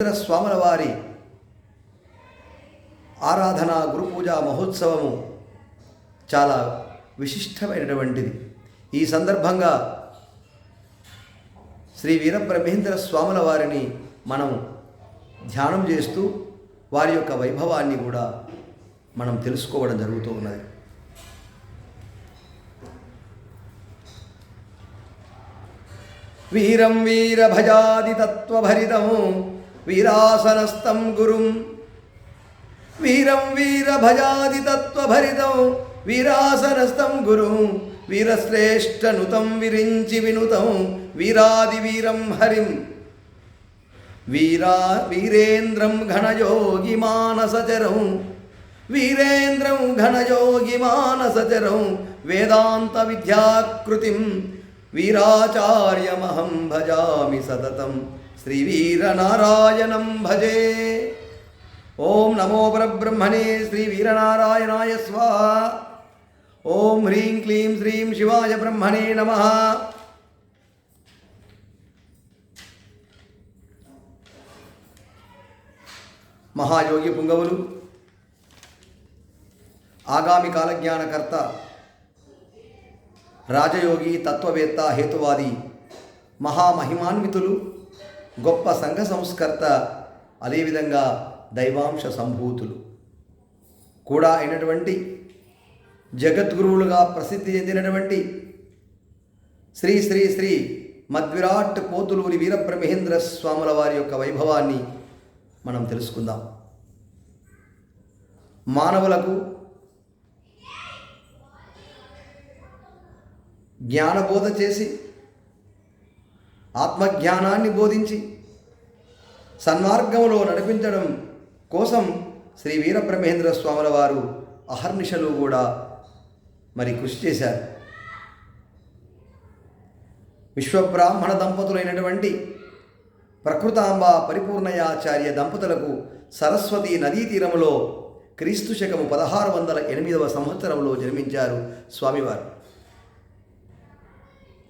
స్వాముల వారి ఆరాధన గురు పూజ మహోత్సవము చాలా విశిష్టమైనటువంటిది. ఈ సందర్భంగా శ్రీ వీరబ్రహ్మేంద్ర స్వాముల వారిని మనం ధ్యానం చేస్తూ వారి యొక్క వైభవాన్ని కూడా మనం తెలుసుకోవడం జరుగుతూ ఉన్నది. వీరం వీరభజాది తత్వభరితము వీరాసనస్థం గురుం. వీరం వీరభజాది తత్వభరితం వీరాసనస్థం గురుం. వీరశ్రేష్టనుతం విరించి వినుతం. వీరాది వీరం హరిం. వీరా వీరేంద్రం ఘనయోగి మానసచరం. వీరేంద్రం ఘనయోగి మానసచరం. వేదాంత విద్యాకృతిం. వీరాచార్యమహం భజామి సతతం. శ్రీవీరనారాయణం భజే. ఓం నమో పరబ్రహ్మణే శ్రీవీరనారాయణాయ స్వాహ ఓం హ్రీం క్లీం శ్రీం శివాయ బ్రహ్మణే నమ. మహాయోగి పుంగవులు ఆగామి కాలజ్ఞానకర్త రాజయోగి తత్వవేత్త హేతువాది మహామహిమాన్వితులు గొప్ప సంఘ సంస్కర్త అదేవిధంగా దైవాంశ సంభూతులు కూడా అయినటువంటి జగద్గురువులుగా ప్రసిద్ధి చెందినటువంటి శ్రీ శ్రీ శ్రీ మద్విరాట్ పోతులూరి వీరబ్రహ్మేంద్ర స్వాముల వారి యొక్క వైభవాన్ని మనం తెలుసుకుందాం. మానవులకు జ్ఞానబోధ చేసి ఆత్మజ్ఞానాన్ని బోధించి సన్మార్గంలో నడిపించడం కోసం శ్రీ వీరబ్రహ్మేంద్ర స్వాముల వారు అహర్నిశలు కూడా మరి కృషి చేశారు. విశ్వబ్రాహ్మణ దంపతులైనటువంటి ప్రకృతాంబ పరిపూర్ణయాచార్య దంపతులకు సరస్వతి నదీ తీరంలో క్రీస్తు శకము పదహారు వందల ఎనిమిదవ సంవత్సరంలో జన్మించారు స్వామివారు.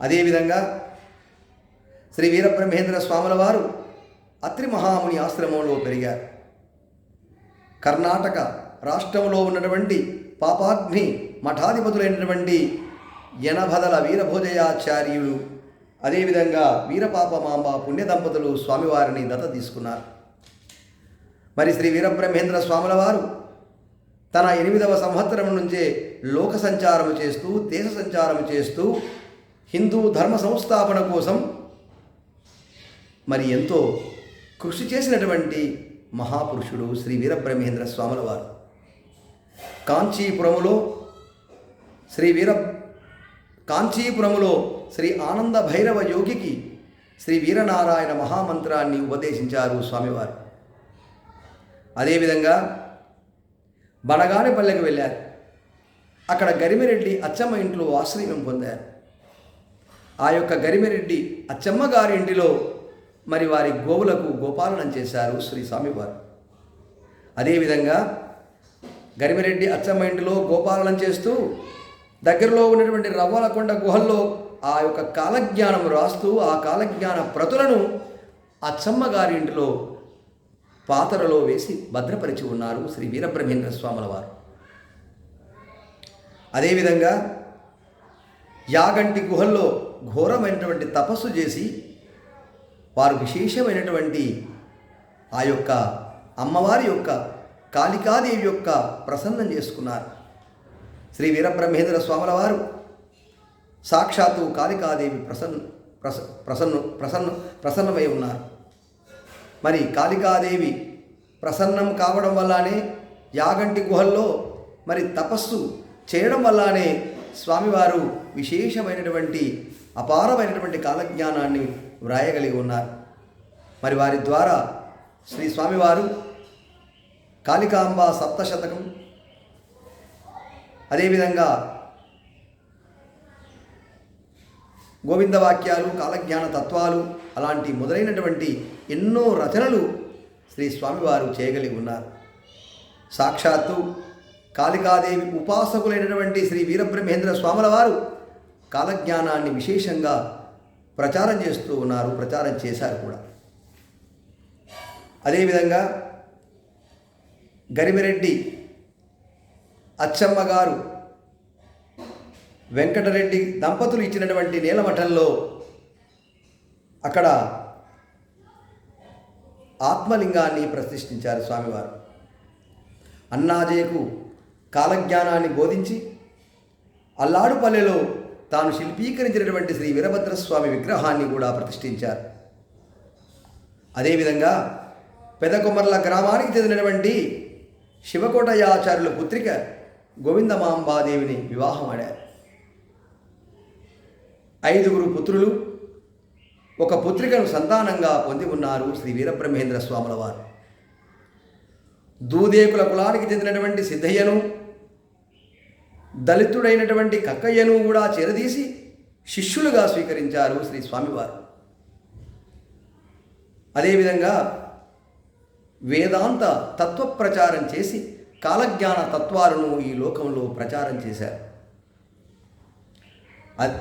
అదేవిధంగా శ్రీ వీరబ్రహ్మేంద్ర స్వాముల వారు అత్రి మహాముని ఆశ్రమంలో పెరిగారు. కర్ణాటక రాష్ట్రంలో ఉన్నటువంటి పాపాగ్ని మఠాధిపతులైనటువంటి యనభదల వీరభోజయాచార్యులు అదేవిధంగా వీరపాపమాంబ పుణ్య దంపతులు స్వామివారిని దత తీసుకున్నారు. మరి శ్రీ వీరబ్రహ్మేంద్ర స్వాముల వారు తన ఎనిమిదవ సంవత్సరం నుంచే లోక సంచారం చేస్తూ దేశ సంచారం చేస్తూ హిందూ ధర్మ సంస్థాపన కోసం మరి ఎంతో కృషి చేసినటువంటి మహాపురుషుడు శ్రీ వీరబ్రహ్మేంద్ర స్వాముల వారు కాంచీపురములో శ్రీ వీర కాంచీపురములో శ్రీ ఆనంద భైరవ యోగికి శ్రీ వీరనారాయణ మహామంత్రాన్ని ఉపదేశించారు స్వామివారు. అదేవిధంగా బనగానిపల్లెకి వెళ్ళారు. అక్కడ గరిమిరెడ్డి అచ్చమ్మ ఇంట్లో ఆశ్రయం పొందారు. ఆ యొక్క గరిమిరెడ్డి అచ్చమ్మ గారి ఇంటిలో మరి వారి గోవులకు గోపాలనం చేశారు శ్రీ స్వామివారు. అదేవిధంగా గరిమిరెడ్డి అచ్చమ్మ ఇంటిలో గోపాలనం చేస్తూ దగ్గరలో ఉన్నటువంటి రవ్వలకొండ గుహల్లో ఆ యొక్క కాలజ్ఞానం రాస్తూ ఆ కాలజ్ఞాన ప్రతులను అచ్చమ్మ గారి ఇంటిలో పాతరలో వేసి భద్రపరిచి ఉన్నారు శ్రీ వీరబ్రహ్మేంద్ర స్వాముల వారు. అదేవిధంగా యాగంటి గుహల్లో ఘోరమైనటువంటి తపస్సు చేసి వారు విశేషమైనటువంటి ఆ యొక్క అమ్మవారి యొక్క కాళికాదేవి యొక్క ప్రసన్నం చేసుకున్నారు. శ్రీ వీరబ్రహ్మేంద్ర స్వాముల వారు సాక్షాత్తు కాళికాదేవి ప్రసన్న ప్రస ప్రసన్న ప్రసన్న ప్రసన్నమై ఉన్నారు. మరి కాళికాదేవి ప్రసన్నం కావడం వల్లనే యాగంటి గుహల్లో మరి తపస్సు చేయడం వల్లనే స్వామివారు విశేషమైనటువంటి అపారమైనటువంటి కాలజ్ఞానాన్ని వ్రాయగలిగి ఉన్నారు. మరి వారి ద్వారా శ్రీ స్వామివారు కాళికాంబ సప్తశతకం అదేవిధంగా గోవిందవాక్యాలు కాలజ్ఞాన తత్వాలు అలాంటి మొదలైనటువంటి ఎన్నో రచనలు శ్రీ స్వామివారు చేయగలిగి ఉన్నారు. సాక్షాత్తు కాళికాదేవి ఉపాసకులైనటువంటి శ్రీ వీరబ్రహ్మేంద్ర స్వాముల వారు కాలజ్ఞానాన్ని విశేషంగా ప్రచారం చేస్తూ ఉన్నారు ప్రచారం చేశారు కూడా. అదేవిధంగా గరిమిరెడ్డి అచ్చమ్మ గారు వెంకటరెడ్డి దంపతులు ఇచ్చినటువంటి నీలమఠంలో అక్కడ ఆత్మలింగాన్ని ప్రతిష్ఠించారు స్వామివారు. అన్నాజయకు కాలజ్ఞానాన్ని బోధించి అల్లాడుపల్లెలో తాను శిల్పీకరించినటువంటి శ్రీ వీరభద్రస్వామి విగ్రహాన్ని కూడా ప్రతిష్ఠించారు. అదేవిధంగా పెదకొమర్ల గ్రామానికి చెందినటువంటి శివకోటయాచార్యుల పుత్రిక గోవిందమాంబాదేవిని వివాహమాడారు. ఐదుగురు పుత్రులు ఒక పుత్రికను సంతానంగా పొంది ఉన్నారు శ్రీ వీరబ్రహ్మేంద్ర స్వాముల వారు. దూదేకుల కులానికి చెందినటువంటి సిద్ధయ్యను దళితుడైనటువంటి కక్కయ్యను కూడా చేరదీసి శిష్యులుగా స్వీకరించారు శ్రీ స్వామివారు. అదేవిధంగా వేదాంత తత్వ ప్రచారం చేసి కాలజ్ఞాన తత్వాలను ఈ లోకంలో ప్రచారం చేశారు.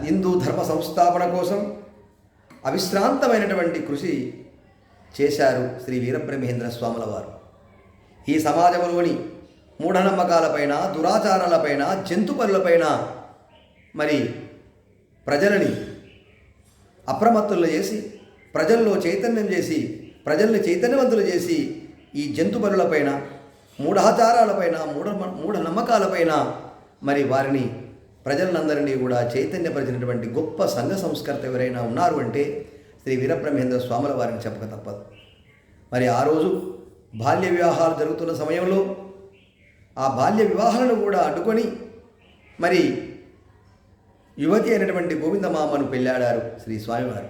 హిందూ ధర్మ సంస్థాపన కోసం అవిశ్రాంతమైనటువంటి కృషి చేశారు శ్రీ వీరబ్రహ్మేంద్ర స్వాముల వారు. ఈ సమాజంలోని మూఢనమ్మకాలపైన దురాచారాలపైన జంతుపరులపైన మరి ప్రజలని అప్రమత్తులు చేసి ప్రజల్లో చైతన్యం చేసి ప్రజల్ని చైతన్యవంతులు చేసి ఈ జంతుపరులపైన మూఢాచారాలపైన మూఢ మూఢ నమ్మకాలపైన మరి వారిని ప్రజలందరినీ కూడా చైతన్యపరిచినటువంటి గొప్ప సంఘ సంస్కర్త ఎవరైనా ఉన్నారు అంటే శ్రీ వీరబ్రహ్మేంద్ర స్వాముల వారిని చెప్పక తప్పదు. మరి ఆ రోజు బాల్య వివాహాలు జరుగుతున్న సమయంలో ఆ బాల్య వివాహాలను కూడా అడ్డుకొని మరి యువతి అయినటువంటి గోవిందమామను పెళ్ళాడారు శ్రీ స్వామివారు.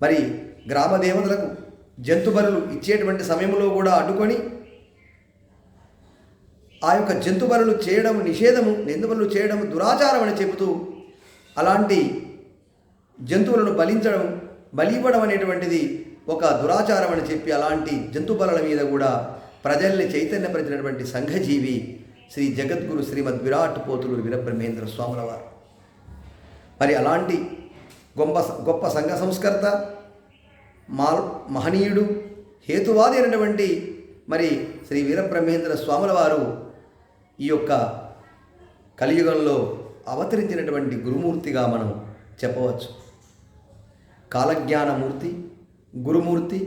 మరి గ్రామ దేవతలకు జంతుబలులు ఇచ్చేటువంటి సమయంలో కూడా అడ్డుకొని ఆ యొక్క జంతుబరులు చేయడం నిషేధము నిందుబరులు చేయడం దురాచారం అని చెబుతూ అలాంటి జంతువులను బలించడం బలి ఇవ్వడం అనేటువంటిది ఒక దురాచారం అని చెప్పి అలాంటి జంతుబరుల మీద కూడా ప్రజల్ని చైతన్యపరిచినటువంటి సంఘజీవి శ్రీ జగద్గురు శ్రీమద్ విరాట్ పోతులు వీరబ్రహ్మేంద్ర స్వాముల వారు మరి అలాంటి గొప్ప గొప్ప సంఘ సంస్కర్త మా మహనీయుడు హేతువాది అయినటువంటి మరి శ్రీ వీరబ్రహ్మేంద్ర స్వాముల వారు ఈ యొక్క కలియుగంలో అవతరించినటువంటి గురుమూర్తిగా మనం చెప్పవచ్చు. కాలజ్ఞానమూర్తి గురుమూర్తి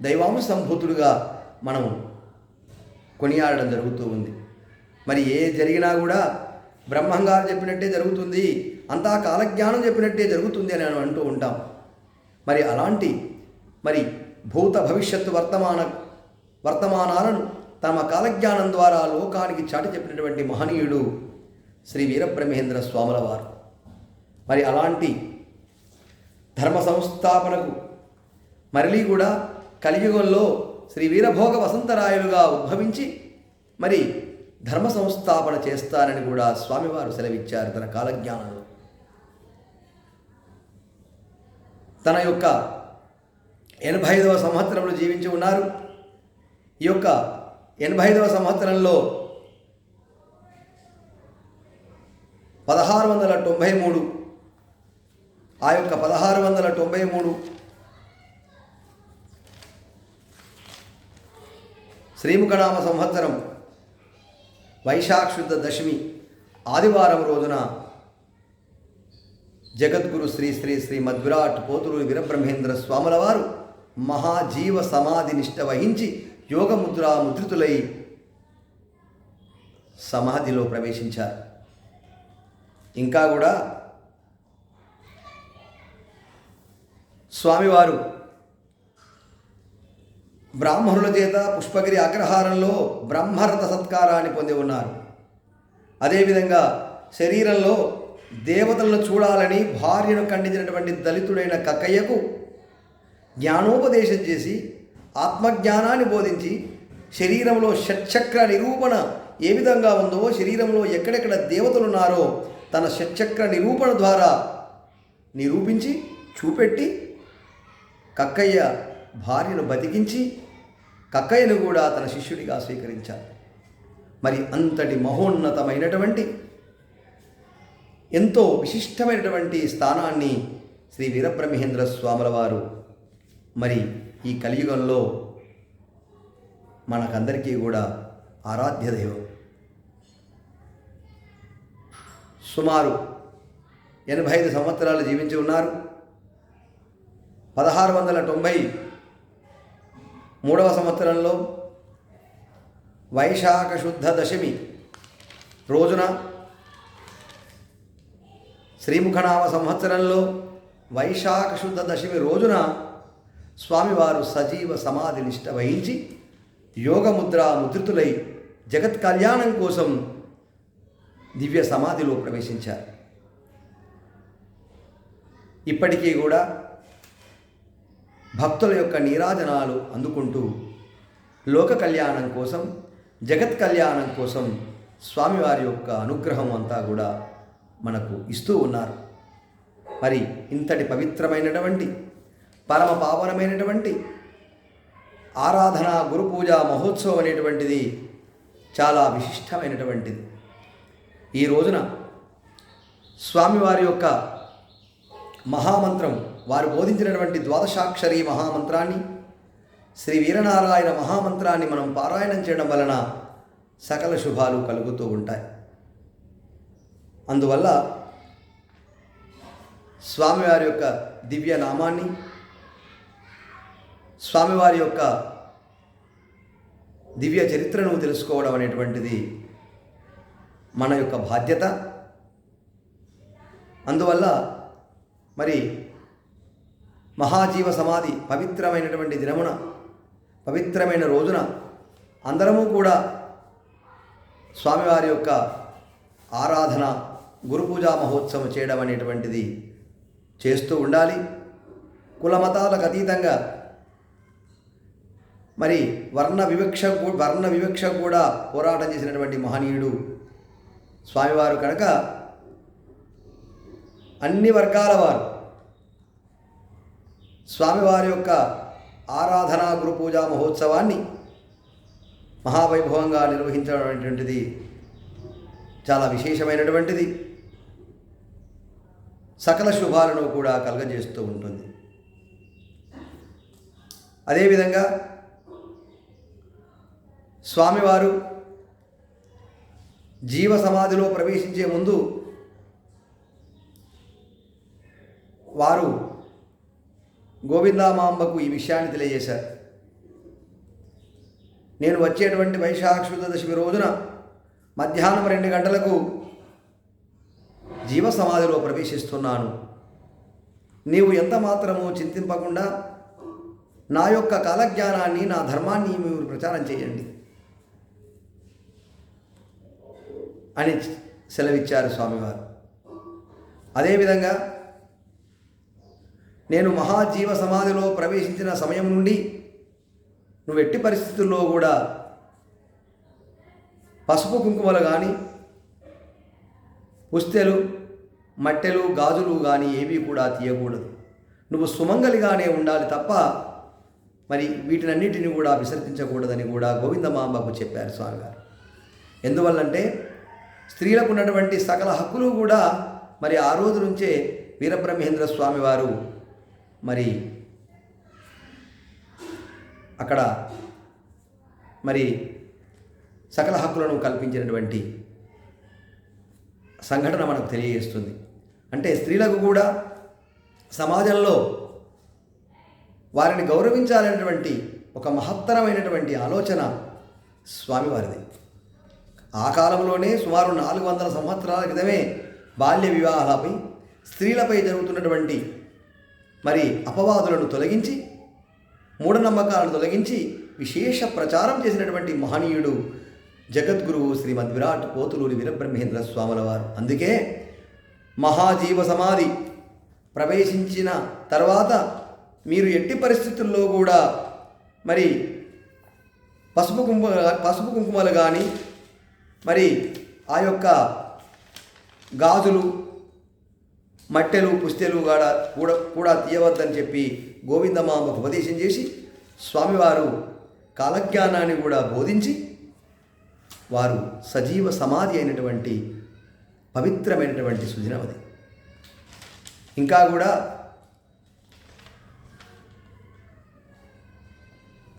దైవాంశ సంభూతుడుగా మనం కొనియాడడం జరుగుతూ ఉంది. మరి ఏ జరిగినా కూడా బ్రహ్మంగారు చెప్పినట్టే జరుగుతుంది అంతా కాలజ్ఞానం చెప్పినట్టే జరుగుతుంది అని అంటూ ఉంటాం. మరి అలాంటి మరి భూత భవిష్యత్తు వర్తమాన వర్తమానాలను తమ కాలజ్ఞానం ద్వారా లోకానికి చాటి చెప్పినటువంటి మహనీయుడు శ్రీ వీరబ్రహ్మేంద్ర స్వాముల వారు. మరి అలాంటి ధర్మ సంస్థాపనకు మరలీ కూడా కలియుగంలో శ్రీ వీరభోగ వసంతరాయలుగా ఉద్భవించి మరి ధర్మ సంస్థాపన చేస్తారని కూడా స్వామివారు సెలవిచ్చారు తన కాలజ్ఞానంలో. తన యొక్క ఎనభై ఐదవ సంవత్సరంలో జీవించి ఉన్నారు. ఈ యొక్క ఎనభై ఐదవ సంవత్సరంలో పదహారు వందల తొంభై మూడు ఆ యొక్క పదహారు వందల తొంభై మూడు శ్రీముఖనామ సంవత్సరం వైశాఖ శుద్ధ దశమి ఆదివారం రోజున జగద్గురు శ్రీ శ్రీ శ్రీ మధ్విరాట్ పోతులు వీరబ్రహ్మేంద్ర స్వాముల వారు మహాజీవ సమాధి నిష్ట వహించి యోగముద్రా ముద్రితులై సమాధిలో ప్రవేశించారు. ఇంకా కూడా స్వామివారు బ్రాహ్మణుల చేత పుష్పగిరి అగ్రహారంలో బ్రహ్మరథ సత్కారాన్ని పొంది ఉన్నారు. అదేవిధంగా శరీరంలో దేవతలను చూడాలని భార్యను ఖండించినటువంటి దళితుడైన కక్కయ్యకు జ్ఞానోపదేశం చేసి ఆత్మజ్ఞానాన్ని బోధించి శరీరంలో షట్చక్ర నిరూపణ ఏ విధంగా ఉందో శరీరంలో ఎక్కడెక్కడ దేవతలు ఉన్నారో తన షట్చక్ర నిరూపణ ద్వారా నిరూపించి చూపెట్టి కక్కయ్య భార్యను బతికించి కక్కయ్యను కూడా తన శిష్యుడిగా స్వీకరించారు మరి అంతటి మహోన్నతమైనటువంటి ఎంతో విశిష్టమైనటువంటి స్థానాన్ని శ్రీ వీరబ్రహ్మేంద్ర స్వాముల వారు మరి ఈ కలియుగంలో మనకందరికీ కూడా ఆరాధ్య దైవం. సుమారు ఎనభై ఐదు సంవత్సరాలు జీవించి ఉన్నారు. పదహారు వందల తొంభై మూడవ సంవత్సరంలో వైశాఖ శుద్ధ దశమి రోజున శ్రీముఖనామ సంవత్సరంలో వైశాఖ శుద్ధ దశమి రోజున స్వామివారు సజీవ సమాధి నిష్ట వహించి యోగముద్ర ముద్రితులై జగత్ కళ్యాణం కోసం దివ్య సమాధిలో ప్రవేశించారు. ఇప్పటికీ కూడా భక్తుల యొక్క నీరాజనాలు అందుకుంటూ లోక కళ్యాణం కోసం జగత్ కళ్యాణం కోసం స్వామివారి యొక్క అనుగ్రహం అంతా కూడా మనకు ఇస్తూ ఉన్నారు. మరి ఇంతటి పవిత్రమైనటువంటి పరమ పావనమైనటువంటి ఆరాధన గురు పూజ మహోత్సవం అనేటువంటిది చాలా విశిష్టమైనటువంటిది. ఈ రోజున స్వామివారి యొక్క మహామంత్రం వారు బోధించినటువంటి ద్వాదశాక్షరి మహామంత్రాన్ని శ్రీ వీరనారాయణ మహామంత్రాన్ని మనం పారాయణం చేయడం వలన సకల శుభాలు కలుగుతూ ఉంటాయి. అందువల్ల స్వామివారి యొక్క దివ్య నామాన్ని స్వామివారి యొక్క దివ్య చరిత్రను తెలుసుకోవడం అనేటువంటిది మన యొక్క బాధ్యత. అందువల్ల మరి మహాజీవ సమాధి పవిత్రమైనటువంటి దినమున పవిత్రమైన రోజున అందరము కూడా స్వామివారి యొక్క ఆరాధన గురు పూజా మహోత్సవం చేయడం అనేటువంటిది చేస్తూ ఉండాలి. కులమతాలకు అతీతంగా మరి వర్ణ వివక్ష వర్ణ వివక్ష కూడా పోరాటం చేసినటువంటి మహనీయుడు స్వామివారు కనుక అన్ని వర్గాల వారు స్వామివారి యొక్క ఆరాధన గురు పూజా మహోత్సవాన్ని మహావైభవంగా నిర్వహించడమైనటువంటిది చాలా విశేషమైనటువంటిది. సకల శుభాలను కూడా కలగజేస్తూ ఉంటుంది. అదేవిధంగా స్వామివారు జీవ సమాధిలో ప్రవేశించే ముందు వారు గోవిందామాంబకు ఈ విషయాన్ని తెలియజేశారు. నేను వచ్చేటువంటి వైశాఖ శుద్ధ దశమి రోజున మధ్యాహ్నం రెండు గంటలకు జీవ సమాధిలో ప్రవేశిస్తున్నాను. నీవు ఎంత మాత్రము చింతింపకుండా నా యొక్క కాలజ్ఞానాన్ని నా ధర్మాన్ని మీరు ప్రచారం చేయండి అని సెలవిచ్చారు స్వామివారు. అదేవిధంగా నేను మహాజీవ సమాధిలో ప్రవేశించిన సమయం నుండి నువ్వు ఎట్టి పరిస్థితుల్లో కూడా పసుపు కుంకుమలు కానీ పుస్తెలు మట్టెలు గాజులు కానీ ఏవి కూడా తీయకూడదు. నువ్వు సుమంగలిగానే ఉండాలి తప్ప మరి వీటినన్నిటిని కూడా విసర్జించకూడదని కూడా గోవిందమాంబకు చెప్పారు స్వామి గారు ఎందువల్లంటే స్త్రీలకు ఉన్నటువంటి సకల హక్కులు కూడా మరి ఆ రోజు నుంచే వీరబ్రహ్మేంద్ర స్వామి వారు మరి అక్కడ మరి సకల హక్కులను కల్పించినటువంటి సంఘటన మనకు తెలియజేస్తుంది. అంటే స్త్రీలకు కూడా సమాజంలో వారిని గౌరవించాలనేటువంటి ఒక మహత్తరమైనటువంటి ఆలోచన స్వామివారిది. ఆ కాలంలోనే సుమారు నాలుగు వందల సంవత్సరాల క్రితమే బాల్య వివాహాలపై స్త్రీలపై జరుగుతున్నటువంటి మరి అపవాదులను తొలగించి మూఢనమ్మకాలను తొలగించి విశేష ప్రచారం చేసినటువంటి మహనీయుడు జగద్గురువు శ్రీమద్ విరాట్ పోతులూరి వీరబ్రహ్మేంద్ర స్వాముల వారు అందుకే మహాజీవ సమాధి ప్రవేశించిన తర్వాత మీరు ఎట్టి పరిస్థితుల్లో కూడా మరి పసుపు కుంకుమ పసుపు కుంకుమలు కానీ మరి ఆ యొక్క గాజులు మట్టెలు పుస్తెలు గాడ కూడా కూడా తీయవద్దని చెప్పి గోవిందమాంబకు ఉపదేశం చేసి స్వామివారు కాలజ్ఞానాన్ని కూడా బోధించి వారు సజీవ సమాధి అయినటువంటి పవిత్రమైనటువంటి సుదినవది ఇంకా కూడా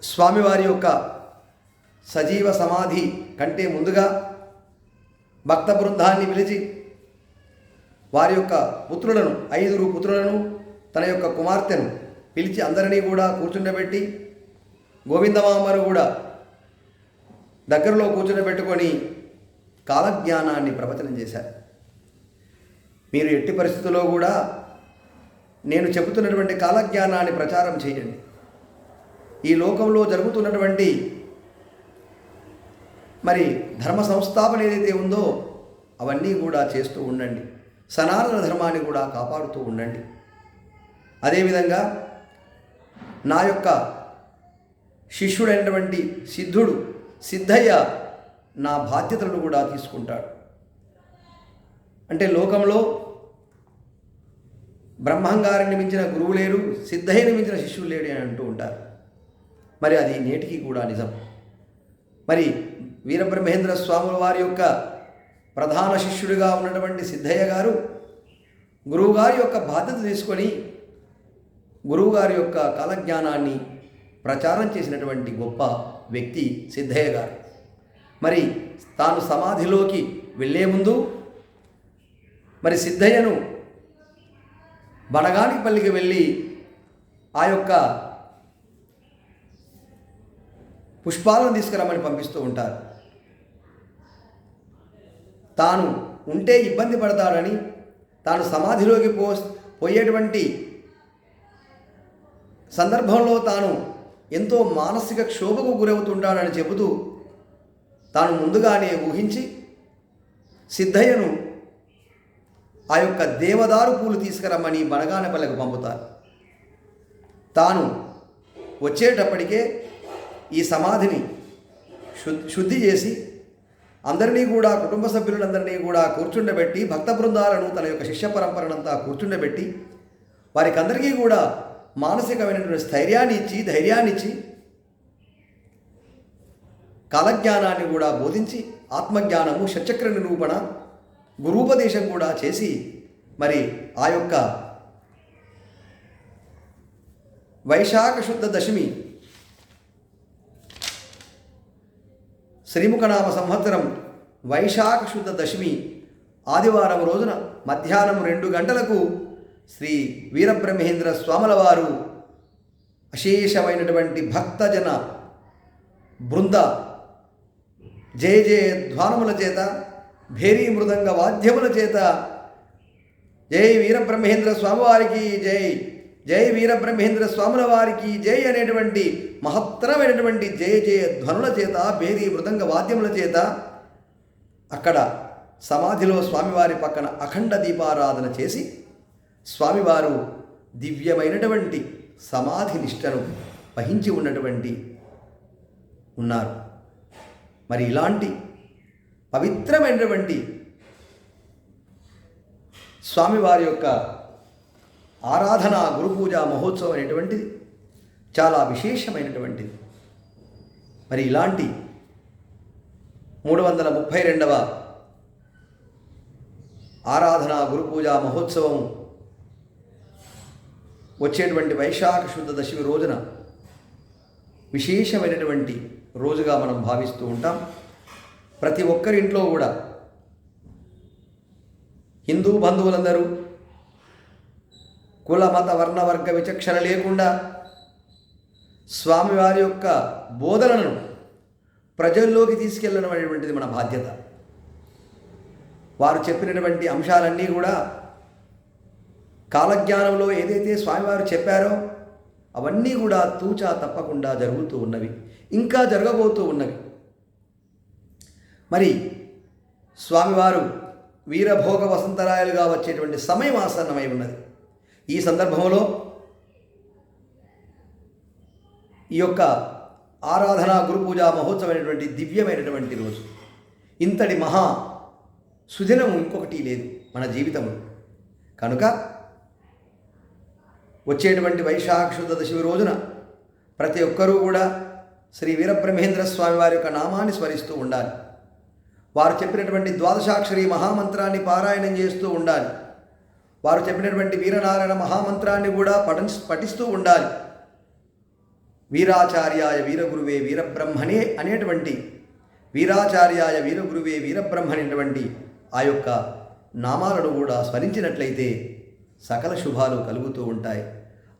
స్వామివారి యొక్క సజీవ సమాధి కంటే ముందుగా భక్త బృందాన్ని పిలిచి వారి యొక్క పుత్రులను ఐదుగురు పుత్రులను తన యొక్క కుమార్తెను పిలిచి అందరినీ కూడా కూర్చుండబెట్టి గోవిందమామను కూడా దగ్గరలో కూర్చుండబెట్టుకొని కాలజ్ఞానాన్ని ప్రవచనం చేశారు. మీరు ఎట్టి పరిస్థితుల్లో కూడా నేను చెబుతున్నటువంటి కాలజ్ఞానాన్ని ప్రచారం చేయండి. ఈ లోకంలో జరుగుతున్నటువంటి మరి ధర్మ సంస్థాపన ఏదైతే ఉందో అవన్నీ కూడా చేస్తూ ఉండండి. సనాతన ధర్మాన్ని కూడా కాపాడుతూ ఉండండి. అదేవిధంగా నా యొక్క శిష్యుడైనటువంటి సిద్ధుడు సిద్ధయ్య నా బాధ్యతలను కూడా తీసుకుంటాడు. అంటే లోకంలో బ్రహ్మంగారిని మించిన గురువు లేరు సిద్ధయ్యని మించిన శిష్యులు లేడు అని అంటూ ఉంటారు. మరి అది నేటికి కూడా నిజం. మరి వీరబ్రహ్మేంద్ర స్వాముల వారి యొక్క ప్రధాన శిష్యుడిగా ఉన్నటువంటి సిద్ధయ్య గారు గురువుగారి యొక్క బాధ్యత తీసుకొని గురువుగారి యొక్క కాలజ్ఞానాన్ని ప్రచారం చేసినటువంటి గొప్ప వ్యక్తి సిద్ధయ్య గారు. మరి తాను సమాధిలోకి వెళ్ళే ముందు మరి సిద్ధయ్యను బడగానిపల్లికి వెళ్ళి ఆ యొక్క పుష్పాలను తీసుకురమ్మని పంపిస్తూ ఉంటారు. తాను ఉంటే ఇబ్బంది పడతాడని తాను సమాధిలోకి పో పోయేటువంటి సందర్భంలో తాను ఎంతో మానసిక క్షోభకు గురవుతుంటాడని చెబుతూ తాను ముందుగానే ఊహించి సిద్ధయ్యను ఆ యొక్క దేవదారు పూలు తీసుకురమ్మని బనగానపల్లెకు పంపుతారు. తాను వచ్చేటప్పటికే ఈ సమాధిని శుద్ధి శుద్ధి చేసి అందరినీ కూడా కుటుంబ సభ్యులందరినీ కూడా కూర్చుండబెట్టి భక్త బృందాలను తన యొక్క శిష్య పరంపరనంతా కూర్చుండబెట్టి వారికి అందరికీ కూడా మానసికమైనటువంటి స్థైర్యాన్ని ఇచ్చి ధైర్యాన్ని ఇచ్చి కాలజ్ఞానాన్ని కూడా బోధించి ఆత్మజ్ఞానము షచక్ర నిరూపణ గురూపదేశం కూడా చేసి మరి ఆ యొక్క వైశాఖ శుద్ధ దశమి శ్రీముఖనామ సంవత్సరం వైశాఖ శుద్ధ దశమి ఆదివారం రోజున మధ్యాహ్నం రెండు గంటలకు శ్రీ వీరబ్రహ్మేంద్ర స్వాముల వారు అశేషమైనటువంటి భక్తజన బృంద జయ జయ ధ్వానముల చేత భేరీ మృదంగ వాద్యముల చేత జై వీరబ్రహ్మేంద్ర స్వామివారికి జై. జై వీరబ్రహ్మేంద్ర స్వాముల వారికి జై అనేటువంటి మహత్తరమైనటువంటి జయ జయ ధ్వనుల చేత భేరీ మృదంగ వాద్యముల చేత అక్కడ సమాధిలో స్వామివారి పక్కన అఖండ దీపారాధన చేసి స్వామివారు దివ్యమైనటువంటి సమాధి నిష్టను వహించి ఉన్నటువంటి ఉన్నారు. మరి ఇలాంటి పవిత్రమైనటువంటి స్వామివారి యొక్క ఆరాధన గురు పూజ మహోత్సవం అనేటువంటిది. చాలా విశేషమైనటువంటిది. మరి ఇలాంటి మూడు వందల ముప్పై రెండవ ఆరాధన గురు పూజ మహోత్సవం వచ్చేటువంటి వైశాఖ శుద్ధ దశమి రోజున విశేషమైనటువంటి రోజుగా మనం భావిస్తూ ఉంటాం. ప్రతి ఒక్కరింట్లో కూడా హిందూ బంధువులందరూ కుల మత వర్ణ వర్గ విచక్షణ లేకుండా స్వామివారి యొక్క బోధనలను ప్రజల్లోకి తీసుకెళ్ళడం అనేటువంటిది మన బాధ్యత. వారు చెప్పినటువంటి అంశాలన్నీ కూడా కాలజ్ఞానంలో ఏదైతే స్వామివారు చెప్పారో అవన్నీ కూడా తూచా తప్పకుండా జరుగుతూ ఉన్నవి. ఇంకా జరగబోతూ ఉన్నవి. మరి స్వామివారు వీరభోగ వసంతరాయలుగా వచ్చేటువంటి సమయం ఆసన్నమై ఉన్నది. ఈ సందర్భంలో ఈ యొక్క ఆరాధన గురు పూజ మహోత్సవమైనటువంటి దివ్యమైనటువంటి రోజు. ఇంతటి మహా సుదినం ఇంకొకటి లేదు మన జీవితంలో కనుక వచ్చేటువంటి వైశాఖ శుద్ధ దశమి రోజున ప్రతి ఒక్కరూ కూడా శ్రీ వీరబ్రహ్మేంద్ర స్వామి వారి యొక్క నామాన్ని స్మరిస్తూ ఉండాలి. వారు చెప్పినటువంటి ద్వాదశాక్షరి మహామంత్రాన్ని పారాయణం చేస్తూ ఉండాలి. వారు చెప్పినటువంటి వీరనారాయణ మహామంత్రాన్ని కూడా పఠ పఠిస్తూ ఉండాలి. వీరాచార్యాయ వీరగురువే వీరబ్రహ్మణే అనేటువంటి వీరాచార్యాయ వీరగురువే వీరబ్రహ్మనేటువంటి ఆ యొక్క నామాలను కూడా స్మరించినట్లయితే సకల శుభాలు కలుగుతూ ఉంటాయి.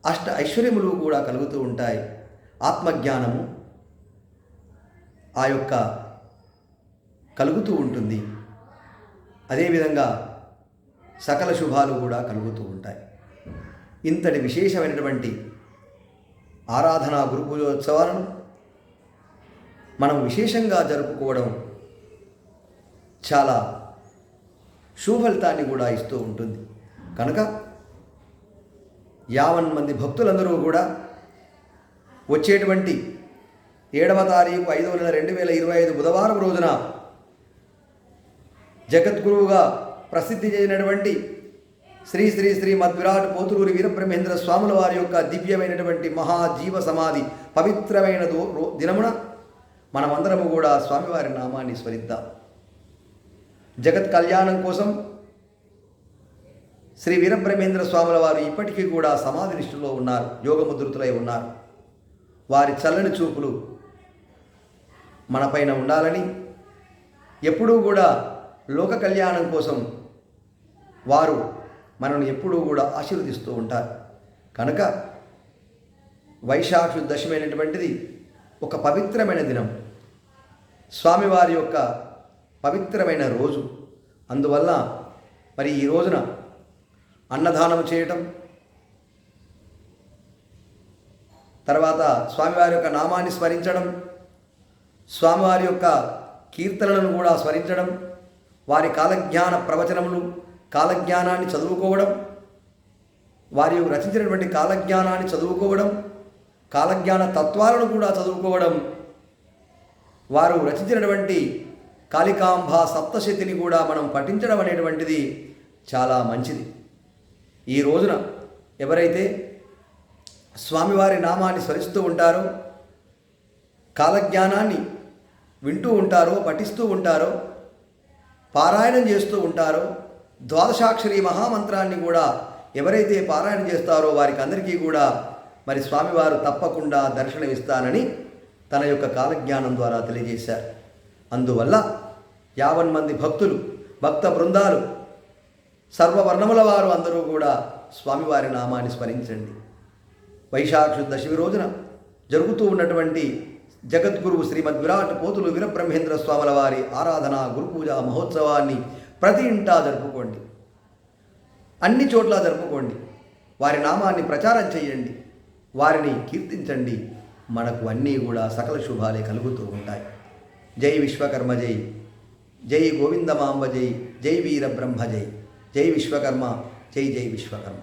అష్ట ఐశ్వర్యములు కూడా కలుగుతూ ఉంటాయి. ఆత్మజ్ఞానము ఆ యొక్క కలుగుతూ ఉంటుంది. అదేవిధంగా సకల శుభాలు కూడా కలుగుతూ ఉంటాయి. ఇంతటి విశేషమైనటువంటి ఆరాధన గురు పూజోత్సవాలను మనం విశేషంగా జరుపుకోవడం చాలా సుఫలితాన్ని కూడా ఇస్తూ ఉంటుంది. కనుక యావన్ మంది భక్తులందరూ కూడా వచ్చేటువంటి ఏడవ తారీఖు ఐదవ నెల రెండు వేల ఇరవై ఐదు బుధవారం రోజున జగద్గురువుగా ప్రసిద్ధి చెందినటువంటి శ్రీ శ్రీ శ్రీ మద్విరాట్ పోతులూరి వీరబ్రహ్మేంద్ర స్వాముల వారి యొక్క దివ్యమైనటువంటి మహాజీవ సమాధి పవిత్రమైన రో- దినమున మనమందరము కూడా స్వామివారి నామాన్ని స్మరిద్దాం. జగత్ కళ్యాణం కోసం శ్రీ వీరబ్రహ్మేంద్ర స్వాముల వారు ఇప్పటికీ కూడా సమాధి నిష్ఠలో ఉన్నారు యోగముద్రుతులై ఉన్నారు. వారి చల్లని చూపులు మనపైన ఉండాలని ఎప్పుడూ కూడా లోక కళ్యాణం కోసం వారు మనల్ని ఎప్పుడూ కూడా ఆశీర్వదిస్తూ ఉంటారు. కనుక వైశాఖ దశమైనటువంటిది ఒక పవిత్రమైన దినం. స్వామివారి యొక్క పవిత్రమైన రోజు. అందువల్ల మరి ఈ రోజున అన్నదానం చేయటం తర్వాత స్వామివారి యొక్క నామాన్ని స్మరించడం స్వామివారి యొక్క కీర్తనలను కూడా స్మరించడం వారి కాలజ్ఞాన ప్రవచనములు కాలజ్ఞానాన్ని చదువుకోవడం వారి రచించినటువంటి కాలజ్ఞానాన్ని చదువుకోవడం కాలజ్ఞాన తత్వాలను కూడా చదువుకోవడం వారు రచించినటువంటి కాళికాంబ సప్తశతిని కూడా మనం పఠించడం అనేటువంటిది చాలా మంచిది. ఈ రోజున ఎవరైతే స్వామివారి నామాన్ని స్మరిస్తూ ఉంటారో కాలజ్ఞానాన్ని వింటూ ఉంటారో పఠిస్తూ ఉంటారో పారాయణం చేస్తూ ఉంటారో ద్వాదశాక్షరి మహామంత్రాన్ని కూడా ఎవరైతే పారాయణం చేస్తారో వారికి అందరికీ కూడా మరి స్వామివారు తప్పకుండా దర్శనమిస్తానని తన యొక్క కాలజ్ఞానం ద్వారా తెలియజేశారు. అందువల్ల యావన్ మంది భక్తులు భక్త బృందాలు సర్వవర్ణముల వారు అందరూ కూడా స్వామివారి నామాన్ని స్మరించండి. వైశాఖ దశమి రోజున జరుగుతూ ఉన్నటువంటి జగద్గురువు శ్రీమద్ విరాట్ పోతులు వీరబ్రహ్మేంద్ర స్వాముల వారి ఆరాధన గురు పూజ మహోత్సవాన్ని ప్రతి ఇంటా జరుపుకోండి. అన్ని చోట్ల జరుపుకోండి. వారి నామాన్ని ప్రచారం చేయండి. వారిని కీర్తించండి. మనకు అన్నీ కూడా సకల శుభాలే కలుగుతూ ఉంటాయి. జై విశ్వకర్మ జై. జై గోవిందమాంబ జై. జై వీరబ్రహ్మ జై. జై విశ్వకర్మ. జై జై విశ్వకర్మ.